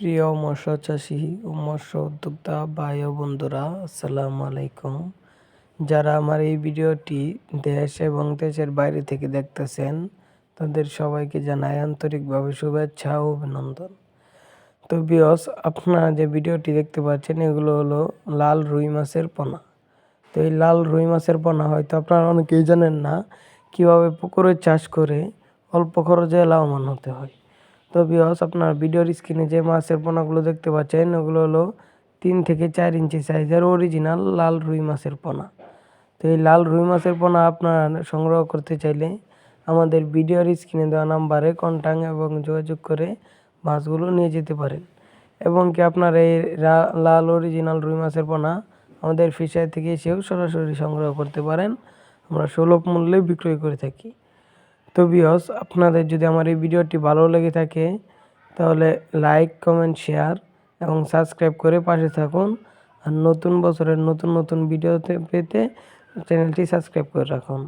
প্রিয় মৎস্য চাষি ও মৎস্য উদ্যোক্তা ভাই ও বন্ধুরা, আসসালামু আলাইকুম। যারা আমার এই ভিডিওটি দেশ এবং দেশের বাইরে থেকে দেখতেছেন, তাদের সবাইকে জানাই আন্তরিকভাবে শুভেচ্ছা ও অভিনন্দন। তো বিয়স আপনারা যে ভিডিওটি দেখতে পাচ্ছেন, এগুলো হলো লাল রুই মাছের পোনা। তো এই লাল রুই মাছের পোনা হয়তো আপনারা অনেকেই জানেন না, কীভাবে পুকুরে চাষ করে অল্প খরচে লাভবান হতে হয়। তো বিয়স আপনার ভিডিওর স্ক্রিনে যে মাছের পোনাগুলো দেখতে পাচ্ছেন, ওগুলো হলো তিন থেকে চার ইঞ্চি সাইজের অরিজিনাল লাল রুই মাছের পোনা। তো এই লাল রুই মাছের পোনা আপনার সংগ্রহ করতে চাইলে আমাদের ভিডিওর স্ক্রিনে দেওয়া নাম্বারে কন্ট্যাক্ট এবং যোগাযোগ করে মাছগুলো নিয়ে যেতে পারেন। এবং কি আপনার এই লাল অরিজিনাল রুই মাছের পোনা আমাদের ফিশারি থেকে এসেও সরাসরি সংগ্রহ করতে পারেন। আমরা সুলভ মূল্যে বিক্রয় করে থাকি। তো বিয়স আপনাদের যদি আমার এই ভিডিওটি ভালো লেগে থাকে, তাহলে লাইক কমেন্ট শেয়ার এবং সাবস্ক্রাইব করে পাশে থাকুন। আর নতুন বছরের নতুন নতুন ভিডিওতে পেতে চ্যানেলটি সাবস্ক্রাইব করে রাখুন।